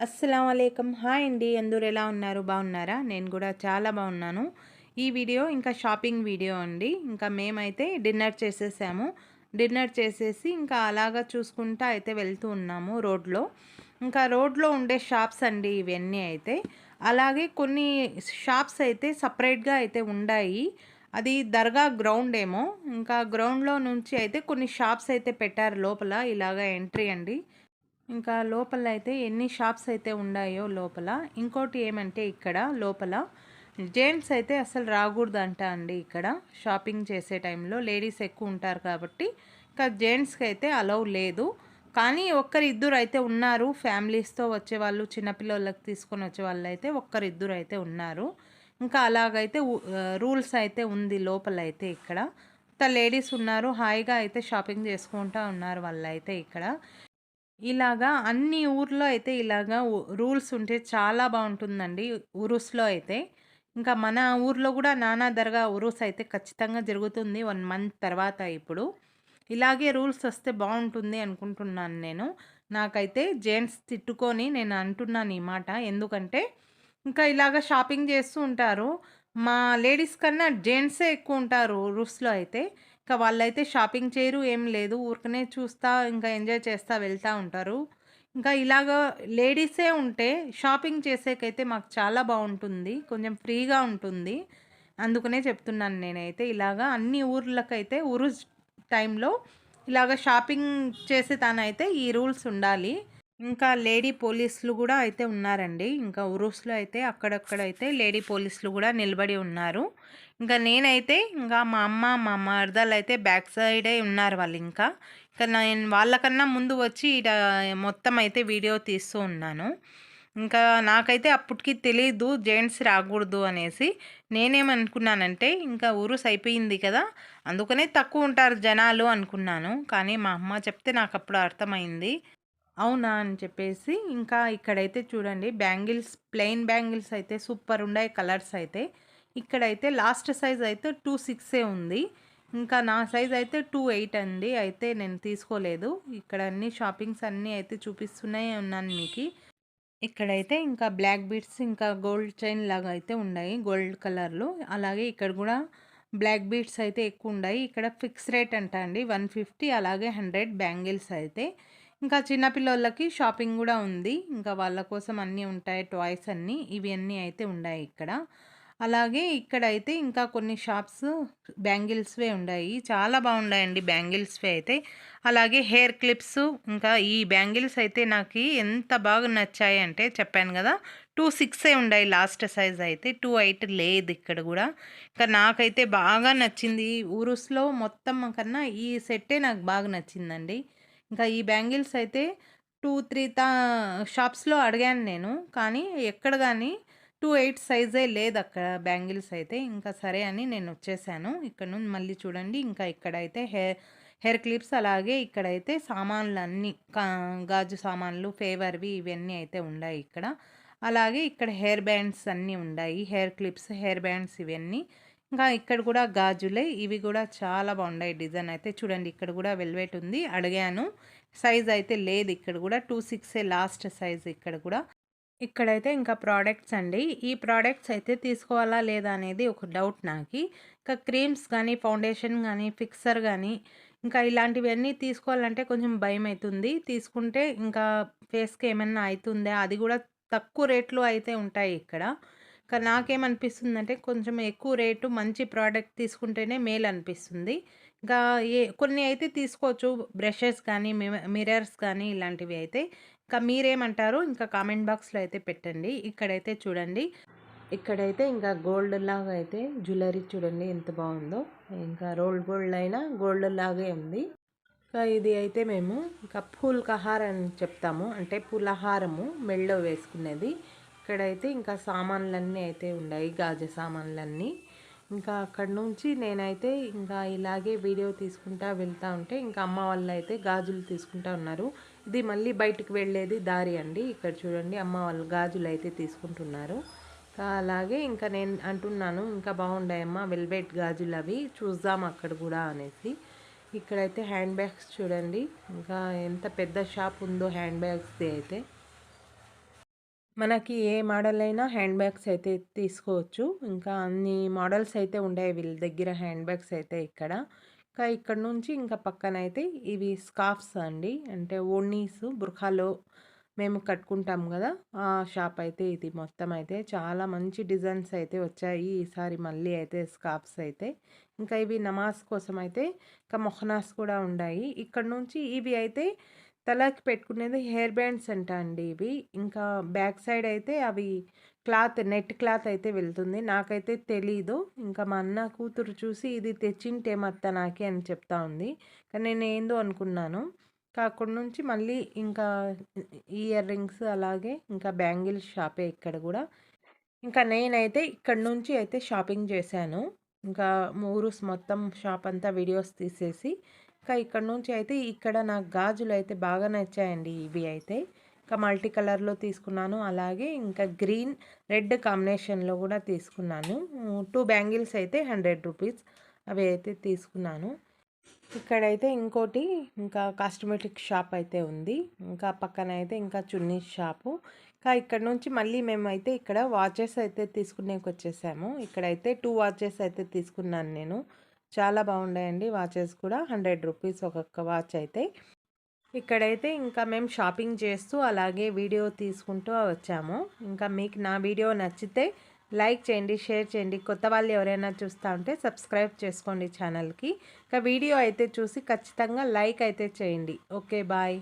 అస్సలం అయికం హాయ్ అండి. అందరూ ఎలా ఉన్నారు? బాగున్నారా? నేను కూడా చాలా బాగున్నాను. ఈ వీడియో ఇంకా షాపింగ్ వీడియో అండి. ఇంకా మేమైతే డిన్నర్ చేసేసాము. డిన్నర్ చేసేసి ఇంకా అలాగా చూసుకుంటా అయితే వెళ్తూ ఉన్నాము రోడ్లో. ఇంకా రోడ్లో ఉండే షాప్స్ అండి ఇవన్నీ అయితే. అలాగే కొన్ని షాప్స్ అయితే సపరేట్గా అయితే ఉన్నాయి అది దర్గా గ్రౌండ్ ఏమో. ఇంకా గ్రౌండ్లో నుంచి అయితే కొన్ని షాప్స్ అయితే పెట్టారు లోపల. ఇలాగా ఎంట్రీ అండి. ఇంకా లోపల అయితే ఎన్ని షాప్స్ అయితే ఉన్నాయో లోపల. ఇంకోటి ఏమంటే ఇక్కడ లోపల జెంట్స్ అయితే అసలు రాకూడదంట అండి ఇక్కడ షాపింగ్ చేసే టైంలో. లేడీస్ ఎక్కువ ఉంటారు కాబట్టి ఇంకా జెంట్స్కి అయితే అలౌ లేదు. కానీ ఒక్కరి ఇద్దరు అయితే ఉన్నారు. ఫ్యామిలీస్తో వచ్చేవాళ్ళు చిన్నపిల్లలకి తీసుకొని వచ్చే వాళ్ళు అయితే ఒక్కరిద్దరు అయితే ఉన్నారు. ఇంకా అలాగైతే రూల్స్ అయితే ఉంది లోపల అయితే ఇక్కడ లేడీస్ ఉన్నారు. హాయిగా అయితే షాపింగ్ చేసుకుంటూ ఉన్నారు వాళ్ళు అయితే ఇక్కడ. ఇలాగా అన్ని ఊర్లో అయితే ఇలాగా రూల్స్ ఉంటే చాలా బాగుంటుందండి ఉరుస్లో అయితే. ఇంకా మన ఊర్లో కూడా నానా దర్గా ఉరుస్ అయితే ఖచ్చితంగా జరుగుతుంది వన్ మంత్ తర్వాత ఇప్పుడు. ఇలాగే రూల్స్ వస్తే బాగుంటుంది అనుకుంటున్నాను నేను. నాకైతే జెంట్స్ తిట్టుకొని నేను అంటున్నాను ఈ మాట. ఎందుకంటే ఇంకా ఇలాగ షాపింగ్ చేస్తూ ఉంటారు. మా లేడీస్ కన్నా జెంట్సే ఎక్కువ ఉంటారు రూస్లో అయితే. ఇంకా వాళ్ళైతే షాపింగ్ చేయరు ఏం లేదు. ఊరికనే చూస్తా ఇంకా ఎంజాయ్ చేస్తా వెళ్తూ ఉంటారు. ఇంకా ఇలాగ లేడీసే ఉంటే షాపింగ్ చేసేకైతే మాకు చాలా బాగుంటుంది. కొంచెం ఫ్రీగా ఉంటుంది. అందుకనే చెప్తున్నాను నేనైతే ఇలాగా అన్ని ఊర్లకైతే ఊరు టైంలో ఇలాగ షాపింగ్ చేసే తానైతే ఈ రూల్స్ ఉండాలి. ఇంకా లేడీ పోలీసులు కూడా అయితే ఉన్నారండి. ఇంకా ఉరూస్లో అయితే అక్కడక్కడైతే లేడీ పోలీసులు కూడా నిలబడి ఉన్నారు. ఇంకా నేనైతే ఇంకా మా అమ్మ మా మరదలు అయితే బ్యాక్ సైడే ఉన్నారు వాళ్ళు ఇంకా. ఇంకా నేను వాళ్ళకన్నా ముందు వచ్చి ఇట మొత్తం అయితే వీడియో తీస్తూ ఉన్నాను. ఇంకా నాకైతే అప్పటికి తెలీదు జెంట్స్ రాకూడదు అనేసి. నేనేమనుకున్నానంటే ఇంకా ఊరుస్ అయిపోయింది కదా అందుకనే తక్కువ ఉంటారు జనాలు అనుకున్నాను. కానీ మా అమ్మ చెప్తే నాకు అప్పుడు అర్థమైంది. అవునా అని చెప్పేసి ఇంకా ఇక్కడైతే చూడండి బ్యాంగిల్స్ ప్లెయిన్ బ్యాంగిల్స్ అయితే సూపర్ ఉన్నాయి కలర్స్ అయితే. ఇక్కడైతే లాస్ట్ సైజ్ అయితే టూ సిక్సే ఉంది. ఇంకా నా సైజ్ అయితే టూ ఎయిట్ అండి. అయితే నేను తీసుకోలేదు. ఇక్కడ అన్ని షాపింగ్స్ అన్నీ అయితే చూపిస్తూనే ఉన్నాను మీకు. ఇక్కడైతే ఇంకా బ్లాక్ బీడ్స్ ఇంకా గోల్డ్ చైన్ లాగా అయితే ఉన్నాయి గోల్డ్ కలర్లో. అలాగే ఇక్కడ కూడా బ్లాక్ బీడ్స్ అయితే ఎక్కువ ఉన్నాయి. ఇక్కడ ఫిక్స్ రేట్ అంట అండి వన్ ఫిఫ్టీ అలాగే హండ్రెడ్ బ్యాంగిల్స్ అయితే. ఇంకా చిన్నపిల్లలకి షాపింగ్ కూడా ఉంది. ఇంకా వాళ్ళ కోసం అన్నీ ఉంటాయి టాయ్స్ అన్నీ. ఇవి అన్నీ అయితే ఉన్నాయి ఇక్కడ. అలాగే ఇక్కడైతే ఇంకా కొన్ని షాప్స్ బ్యాంగిల్స్వే ఉన్నాయి చాలా బాగున్నాయండి బ్యాంగిల్స్వే అయితే. అలాగే హెయిర్ క్లిప్స్ ఇంకా ఈ బ్యాంగిల్స్ అయితే నాకు ఎంత బాగా నచ్చాయి అంటే చెప్పాను కదా టూ సిక్సే ఉన్నాయి లాస్ట్ సైజ్ అయితే టూ ఎయిట్ లేదు ఇక్కడ కూడా. ఇంకా నాకైతే బాగా నచ్చింది. ఊరుస్లో మొత్తం కన్నా ఈ సెట్టే నాకు బాగా నచ్చిందండి. ఇంకా ఈ బ్యాంగిల్స్ అయితే టూ త్రీ తా షాప్స్లో అడిగాను నేను. కానీ ఎక్కడ కానీ టూ ఎయిట్ సైజే లేదు అక్కడ బ్యాంగిల్స్ అయితే ఇంకా సరే అని నేను వచ్చేసాను. ఇక్కడ నుండి మళ్ళీ చూడండి ఇంకా ఇక్కడైతే హెయిర్ హెయిర్ క్లిప్స్ అలాగే ఇక్కడైతే సామాన్లు అన్నీ గాజు సామాన్లు ఫేవర్వి ఇవన్నీ అయితే ఉన్నాయి ఇక్కడ. అలాగే ఇక్కడ హెయిర్ బ్యాండ్స్ అన్నీ ఉన్నాయి హెయిర్ క్లిప్స్ హెయిర్ బ్యాండ్స్ ఇవన్నీ. ఇంకా ఇక్కడ కూడా గాజులే ఇవి కూడా చాలా బాగున్నాయి డిజైన్ అయితే. చూడండి ఇక్కడ కూడా వెల్వెట్ ఉంది అడిగాను. సైజ్ అయితే లేదు ఇక్కడ కూడా టూ సిక్సే లాస్ట్ సైజ్ ఇక్కడ కూడా. ఇక్కడైతే ఇంకా ప్రోడక్ట్స్ అండి. ఈ ప్రోడక్ట్స్ అయితే తీసుకోవాలా లేదా అనేది ఒక డౌట్ నాకు. ఇంకా క్రీమ్స్ కానీ ఫౌండేషన్ కానీ ఫిక్సర్ కానీ ఇంకా ఇలాంటివన్నీ తీసుకోవాలంటే కొంచెం భయం అవుతుంది తీసుకుంటే ఇంకా ఫేస్కి ఏమన్నా అవుతుందా అది కూడా తక్కువ రేట్లో అయితే ఉంటాయి ఇక్కడ. ఇంకా నాకేమనిపిస్తుందంటే కొంచెం ఎక్కువ రేటు మంచి ప్రోడక్ట్ తీసుకుంటేనే మేలు అనిపిస్తుంది. ఇంకా ఏ కొన్ని అయితే తీసుకోవచ్చు బ్రషెస్ కానీ మిరర్స్ కానీ ఇలాంటివి అయితే. మీరేమంటారు? ఇంకా కామెంట్ బాక్స్లో అయితే పెట్టండి. ఇక్కడైతే చూడండి. ఇక్కడైతే ఇంకా గోల్డ్ లాగా అయితే జ్యువెలరీ చూడండి ఎంత బాగుందో. ఇంకా రోల్డ్ గోల్డ్ అయినా గోల్డ్ లాగే ఉంది. ఇంకా ఇది అయితే మేము ఇంకా పూల్ కహార్ అని చెప్తాము. అంటే పూలహారము మెళ్ళో వేసుకునేది. ఇక్కడైతే ఇంకా సామాన్లన్నీ అయితే ఉన్నాయి. గాజు సామాన్లన్నీ. ఇంకా అక్కడ నుంచి నేనైతే ఇంకా ఇలాగే వీడియో తీసుకుంటా వెళ్తూ ఉంటే ఇంకా అమ్మ వాళ్ళు అయితే గాజులు తీసుకుంటా ఉన్నారు. ఇది మళ్ళీ బయటకు వెళ్ళేది దారి అండి. ఇక్కడ చూడండి అమ్మ వాళ్ళు గాజులు అయితే తీసుకుంటున్నారు. అలాగే ఇంకా నేను అంటున్నాను ఇంకా బాగుండాయమ్మా వెల్వెట్ గాజులు అవి చూద్దాం అక్కడ కూడా అనేసి. ఇక్కడైతే హ్యాండ్ బ్యాగ్స్ చూడండి ఇంకా ఎంత పెద్ద షాప్ ఉందో హ్యాండ్ బ్యాగ్స్ది అయితే. మనకి ఏ మోడల్ అయినా హ్యాండ్ బ్యాగ్స్ అయితే తీసుకోవచ్చు. ఇంకా అన్ని మోడల్స్ అయితే ఉండేవి వీళ్ళ దగ్గర హ్యాండ్ బ్యాగ్స్ అయితే ఇక్కడ. ఇంకా ఇక్కడ నుంచి ఇంకా పక్కన అయితే ఇవి స్కార్ఫ్స్ అండి. అంటే ఓణీస్ బుర్ఖాలో మేము కట్టుకుంటాం కదా ఆ షాప్ అయితే ఇది మొత్తం అయితే. చాలా మంచి డిజైన్స్ అయితే వచ్చాయి ఈసారి మళ్ళీ అయితే స్కార్ఫ్స్ అయితే. ఇంకా ఇవి నమాజ్ కోసం అయితే ఇంకా మొహనాస్ కూడా ఉన్నాయి. ఇక్కడ నుంచి ఇవి అయితే తలకి పెట్టుకునేది హెయిర్ బ్యాండ్స్ అంట అండి ఇవి. ఇంకా బ్యాక్ సైడ్ అయితే అవి క్లాత్ నెట్ క్లాత్ అయితే వెళ్తుంది. నాకైతే తెలీదు. ఇంకా మా అన్న కూతురు చూసి ఇది తెచ్చింటేమత్త నాకే అని చెప్తా ఉంది. కానీ నేను ఏందో అనుకున్నాను. అక్కడి నుంచి మళ్ళీ ఇంకా ఇయర్ రింగ్స్ అలాగే ఇంకా బ్యాంగిల్ షాపే ఇక్కడ కూడా. ఇంకా నేనైతే ఇక్కడ నుంచి అయితే షాపింగ్ చేశాను. ఇంకా మూరుస్ మొత్తం షాప్ అంతా వీడియోస్ తీసేసి ఇంకా ఇక్కడ నుంచి అయితే ఇక్కడ నాకు గాజులు అయితే బాగా నచ్చాయండి ఇవి అయితే. ఇంకా మల్టీ కలర్లో తీసుకున్నాను. అలాగే ఇంకా గ్రీన్ రెడ్ కాంబినేషన్లో కూడా తీసుకున్నాను. టూ బ్యాంగిల్స్ అయితే హండ్రెడ్ రూపీస్ అవి అయితే తీసుకున్నాను. ఇక్కడైతే ఇంకోటి ఇంకా కాస్మెటిక్ షాప్ అయితే ఉంది. ఇంకా పక్కన అయితే ఇంకా చున్నీ షాపు. ఇంకా ఇక్కడ నుంచి మళ్ళీ మేమైతే ఇక్కడ వాచెస్ అయితే తీసుకునేకి వచ్చేసాము ఇక్కడైతే టూ వాచెస్ అయితే తీసుకున్నాను నేను. చాలా బాగున్నాయండి వాచెస్ కూడా. హండ్రెడ్ రూపీస్ ఒక్కొక్క వాచ్ అయితే. ఇక్కడైతే ఇంకా మేము షాపింగ్ చేస్తూ అలాగే వీడియో తీసుకుంటూ వచ్చాము. ఇంకా మీకు నా వీడియో నచ్చితే లైక్ చేయండి షేర్ చేయండి. కొత్త వాళ్ళు ఎవరైనా చూస్తూ ఉంటే సబ్స్క్రైబ్ చేసుకోండి ఛానల్కి. ఇంకా వీడియో అయితే చూసి ఖచ్చితంగా లైక్ అయితే చేయండి. Okay bye.